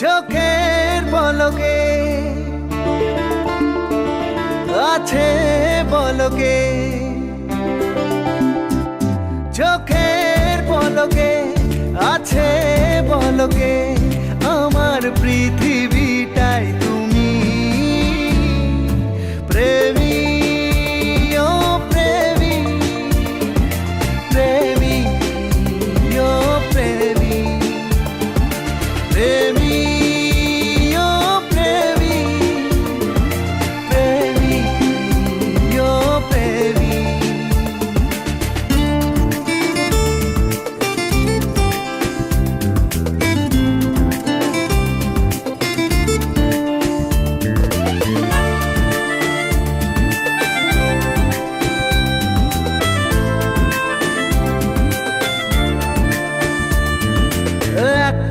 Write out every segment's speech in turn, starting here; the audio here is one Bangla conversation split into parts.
চোখের পলকে আছে পলকে চোখের পলকে আছে পলকে আমার পৃথিবী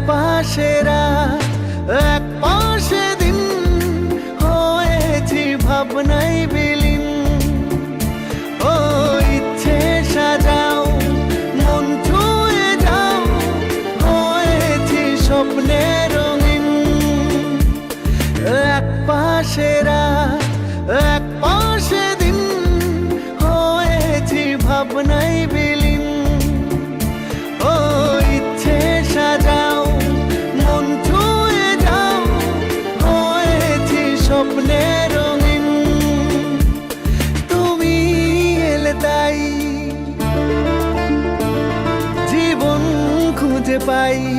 পাশে রাত, এক পাশে দিন হয়েছি ভাবনাই বিলীন। ও ইচ্ছে সাজাও, মন ছুঁয়ে যাও, হয়েছি স্বপ্নে রঙিন। এক পাশে país.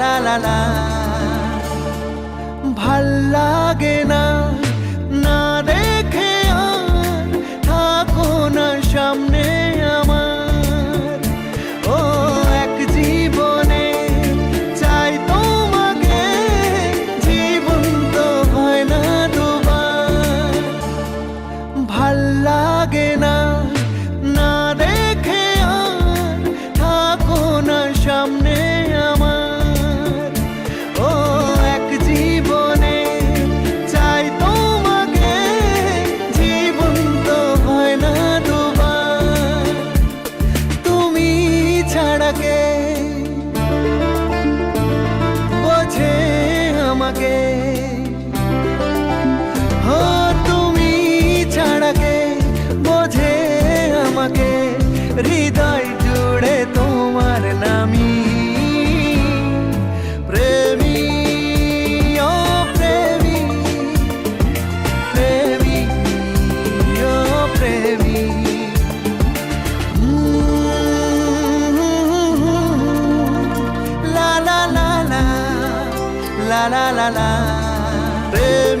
লা লা লা ভালো লাগে না। la la la la. Hey.